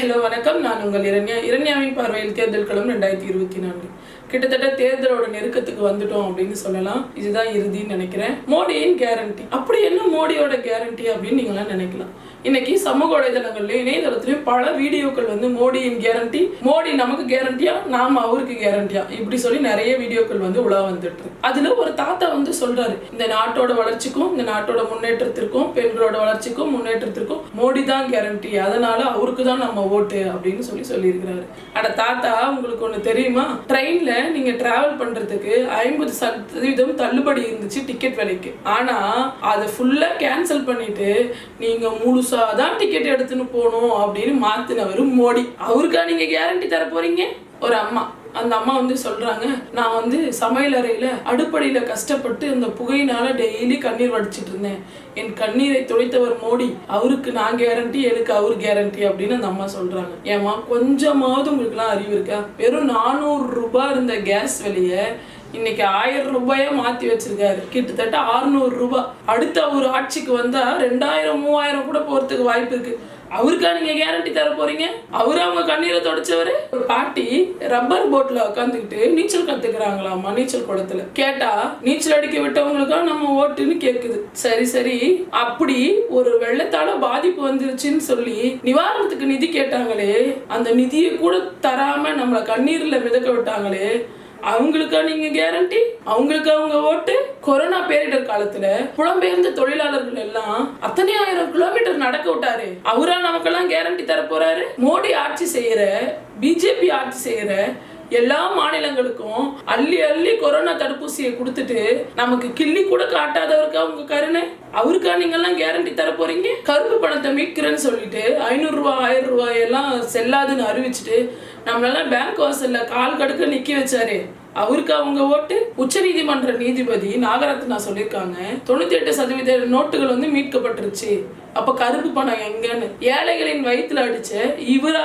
Hello வணக்கம். நான் உங்கள் இரண்யா. இரண்யாவின் பார்வையில் தேர்தல் களம் ரெண்டாயிரத்தி இருபத்தி நான்கு. கிட்டத்தட்ட தேர்தலோட நெருக்கத்துக்கு வந்துட்டோம் அப்படின்னு சொல்லலாம். இதுதான் இறுதின்னு நினைக்கிறேன். மோடியின் கேரண்டி அப்படி என்ன மோடியோட கேரண்டி அப்படின்னு நீங்களாம் நினைக்கலாம். இன்னைக்கு சமூக வலைதளங்கள்லயும் இணையதளத்திலயும் பல வீடியோக்கள் வந்து மோடியின் கேரண்டி மோடி நமக்கு கேரண்டியா நாம அவருக்கு கேரண்டியா இப்படி சொல்லி நிறைய வீடியோக்கள் வந்து உலா வந்துட்டு இருக்கு. அதுல ஒரு தாத்தா வந்து சொல்றாரு. இந்த நாட்டோட வளர்ச்சிக்கும் இந்த நாட்டோட முன்னேற்றத்திற்கும் பெண்களோட வளர்ச்சிக்கும் முன்னேற்றத்திற்கும் மோடி தான் கேரண்டி அதனால அவருக்கு தான் நம்ம ஓட்டு அப்படின்னு சொல்லி சொல்லியிருக்கிறாரு. அட தாத்தா உங்களுக்கு ஒண்ணு தெரியுமா? ட்ரெயின்ல நீங்க டிராவல் பண்றதுக்கு ஐம்பது சதவீதம் தள்ளுபடி இருந்துச்சு டிக்கெட் விலைக்கு. ஆனா அதை ஃபுல்லா கேன்சல் பண்ணிட்டு நீங்க முழுசா தான் டிக்கெட் எடுத்துன்னு போகணும் அப்படின்னு மாத்தினவர் மோடி. அவருக்கா நீங்க கேரண்டி தர போறீங்க ஒரு அம்மா. அந்த அம்மா வந்து சொல்றாங்க நான் வந்து சமையல் அறையில அடுப்படியில கஷ்டப்பட்டு அந்த புகையினால டெய்லி கண்ணீர் வடிச்சிட்டு இருந்தேன். என் கண்ணீரை துடைத்தவர் மோடி அவருக்கு நான் கேரண்டி எனக்கு அவர் கேரண்டி அப்படின்னு அந்த அம்மா சொல்றாங்க. ஏமா கொஞ்சமாவது உங்களுக்குலாம் அறிவு இருக்கா? வெறும் நானூறு ரூபாய் இருந்த கேஸ் விலையை இன்னைக்கு ஆயிரம் ரூபாயா மாத்தி வச்சிருக்காரு. கிட்டத்தட்ட 600 ரூபாய். அடுத்த அவர் ஆட்சிக்கு வந்தா ரெண்டாயிரம் மூவாயிரம் கூட போறதுக்கு வாய்ப்பு இருக்கு. அவருக்கா நீங்க கேரண்டி தர போறீங்க? அவர் அவங்க கண்ணீரை தொடச்சவரு? ஒரு பாட்டி ரப்பர் போட்ல உட்காந்துக்கிட்டு நீச்சல் கத்துக்கிறாங்களாமா நீச்சல் குளத்துல. கேட்டா நீச்சல் அடிக்க விட்டவங்களுக்கா நம்ம ஓட்டுன்னு கேக்குது. சரி சரி. அப்படி ஒரு வெள்ளத்தால பாதிப்பு வந்துருச்சுன்னு சொல்லி நிவாரணத்துக்கு நிதி கேட்டாங்களே அந்த நிதியை கூட தராம நம்மளை கண்ணீர்ல மிதக்க விட்டாங்களே அவங்களுக்கா நீங்க கேரண்டி அவங்களுக்கு அவங்க ஓட்டு? கொரோனா பேரிடர் காலத்துல புலம்பெயர்ந்த தொழிலாளர்கள் எல்லாம் அத்தனை ஆயிரம் கிலோமீட்டர் நடக்க விட்டாரு. அவரா நமக்கெல்லாம் கேரண்டி தர போறாரு? மோடி ஆட்சி செய்யற பிஜேபி ஆட்சி செய்யற எல்லா மாநிலங்களுக்கும் அள்ளி அள்ளி கொரோனா தடுப்பூசியை கொடுத்துட்டு நமக்கு கிள்ளி கூட காட்டாதவருக்கா உங்க கருணை? அவருக்கா நீங்கெல்லாம் கேரண்டி தர போறீங்க? கருப்பு பணத்தை மீட்கிறேன்னு சொல்லிட்டு ஐநூறு ரூபாய் ஆயிரம் ரூபாய் எல்லாம் செல்லாதுன்னு அறிவிச்சுட்டு நம்மளெல்லாம் பேங்க் வாசல்ல கால் கடுக்க நிக்க வச்சாரு. அவருக்கு அவங்க ஓட்டு உச்சநீதிமன்ற நீதிபதி நாகரத்னா சொல்லியிருக்காங்க தொண்ணூத்தி எட்டு சதவீத நோட்டுகள் வந்து மீட்கப்பட்டுருச்சு. அப்ப கருப்பு பணம் எங்கன்னு? ஏழைகளின் வயிற்றுல அடிச்ச இவரா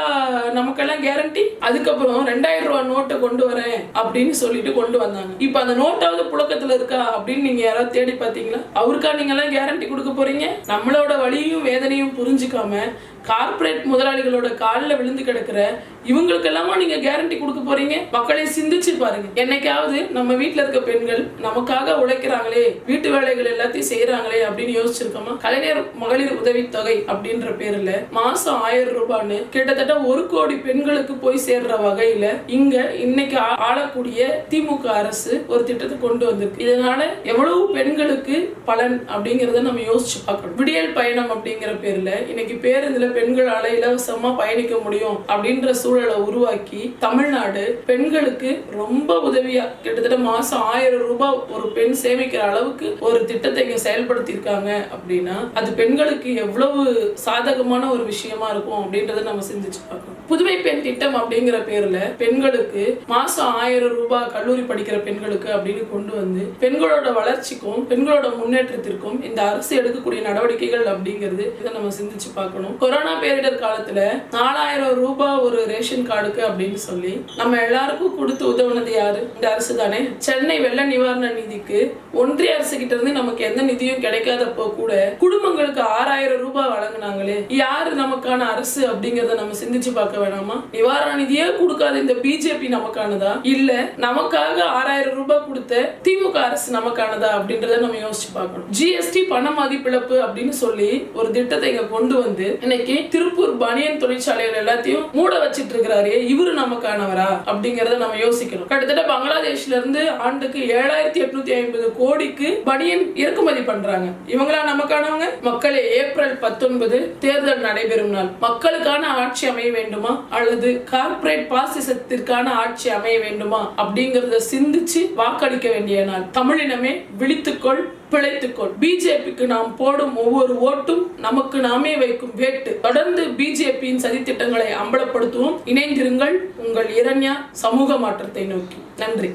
நமக்கெல்லாம் கேரண்டி அதுக்கப்புறம் ரெண்டாயிரம் ரூபாய் நோட்டை கொண்டு வரேன் அப்படின்னு சொல்லிட்டு கொண்டு வந்தாங்க. இப்ப அந்த நோட்டாவது புழக்கத்துல இருக்கா அப்படின்னு நீங்க யாராவது தேடி பாத்தீங்களா அவருக்கா நீங்க எல்லாம் கேரண்டி கொடுக்க போறீங்க? நம்மளோட வழியும் வேதனையும் புரிஞ்சுக்காம கார்ப்பரேட் முதலாளிகளோட காலில் விழுந்து கிடக்கிற இவங்களுக்கெல்லாமா நீங்கள் கேரண்டி கொடுக்க போறீங்க? மக்களை சிந்திச்சு பாருங்க. என்னைக்காவது நம்ம வீட்டில் இருக்க பெண்கள் நமக்காக உழைக்கிறாங்களே வீட்டு வேலைகள் எல்லாத்தையும் செய்யறாங்களே அப்படின்னு யோசிச்சிருக்கோமா? கலைஞர் மகளிர் உதவித்தொகை அப்படின்ற பேர்ல மாசம் ஆயிரம் ரூபான்னு கிட்டத்தட்ட ஒரு கோடி பெண்களுக்கு போய் சேர்ற வகையில இங்க இன்னைக்கு ஆ- ஆளக்கூடிய திமுக அரசு ஒரு திட்டத்தை கொண்டு வந்திருக்கு. இதனால எவ்வளவு பெண்களுக்கு பலன் அப்படிங்கறத நம்ம யோசிச்சு பார்க்கணும். விடியல் பயணம் அப்படிங்கிற பேர்ல இன்னைக்கு பேருந்துல பெண்களால இலவசமா பயணிக்க முடியும் அப்படின்ற சூழலை உருவாக்கி தமிழ்நாடு பெண்களுக்கு ரொம்ப உதவியா கிட்டத்தட்ட மாசம் ஆயிரம் ரூபாய் ஒரு பெண் சேமிக்கிற அளவுக்கு ஒரு திட்டத்தை இங்க செயல்படுத்தியிருக்காங்க அப்படின்னா அது பெண்களுக்கு எவ்வளவு சாதகமான ஒரு விஷயமா இருக்கும் அப்படின்றத நம்ம சிந்திச்சு பார்க்கணும். புதுமை பெண் திட்டம் அப்படிங்கிற பேர்ல பெண்களுக்கு மாசம் ஆயிரம் ரூபாய் கல்லூரி படிக்கிற பெண்களுக்கு அப்படின்னு கொண்டு வந்து பெண்களோட வளர்ச்சிக்கும் பெண்களோட முன்னேற்றத்திற்கும் இந்த அரசு எடுக்கக்கூடிய நடவடிக்கைகள் அப்படிங்கிறது இதை நம்ம சிந்திச்சு பார்க்கணும். கொரோனா பேரிடர் காலத்துல நாலாயிரம் ரூபாய் ஒரு ரேஷன் கார்டுக்கு அப்படின்னு சொல்லி நம்ம எல்லாருக்கும் கொடுத்து உதவுனது யாரு? இந்த அரசு தானே சென்னை வெள்ள நிவாரண நிதிக்கு ஒன்றிய அரசு கிட்ட இருந்து நமக்கு எந்த நிதியும் கிடைக்காதப்போ கூட குடும்ப ஆறாயிரம் ரூபாய் வழங்குனாங்களே. யாரு நமக்கான அரசு அப்படிங்கறத நம்ம சிந்திச்சு பார்க்க வேணாமா? நிவாரண நிதியே கொடுக்காத இந்த பிஜேபி நமக்கானதா? இல்ல நமக்காக ஆறாயிரம் ரூபாய் கொடுத்த திமுக அரசு நமக்கானதா அப்படின்றத நம்ம யோசிச்சு பார்க்கணும். ஜிஎஸ்டி பண மதிப்பிழப்பு அப்படின்னு சொல்லி ஒரு திட்டத்தை இங்க கொண்டு வந்து இன்னைக்கு திருப்பூர் பனியன் தொழிற்சாலைகள் எல்லாத்தையும் மூட வச்சிட்டு இருக்கிறாரு இவரு நமக்கானவரா அப்படிங்கறத நம்ம யோசிக்கணும். கிட்டத்தட்ட பங்களாதேஷ்ல இருந்து ஆண்டுக்கு ஏழாயிரத்தி எட்நூத்தி ஐம்பது கோடிக்கு பனியன் இறக்குமதி பண்றாங்க. இவங்களா நமக்கானவங்க? மக்கள் ஏப்ரல் பத்தொன்பது தேர்தல் நடைபெறும் நாள். மக்களுக்கான ஆட்சி அமைய வேண்டுமா? அல்லது கார்ப்பரேட் பாசிசத்திற்கான ஆட்சி அமைய வேண்டுமா? அப்படிங்கறத சிந்திச்சு வாக்களிக்க வேண்டிய நாள். தமிழினமே விழித்துக்கொள் பிழைத்துக்கொள். பிஜேபிக்கு நாம் போடும் ஒவ்வொரு ஓட்டும் நமக்கு நாமே வைக்கும் வேட்டு. தொடர்ந்து பிஜேபியின் சதித்திட்டங்களை அம்பலப்படுத்துவோம். இணைந்திருங்கள் உங்கள் இரண்யா சமூக மாற்றத்தை நோக்கி. நன்றி.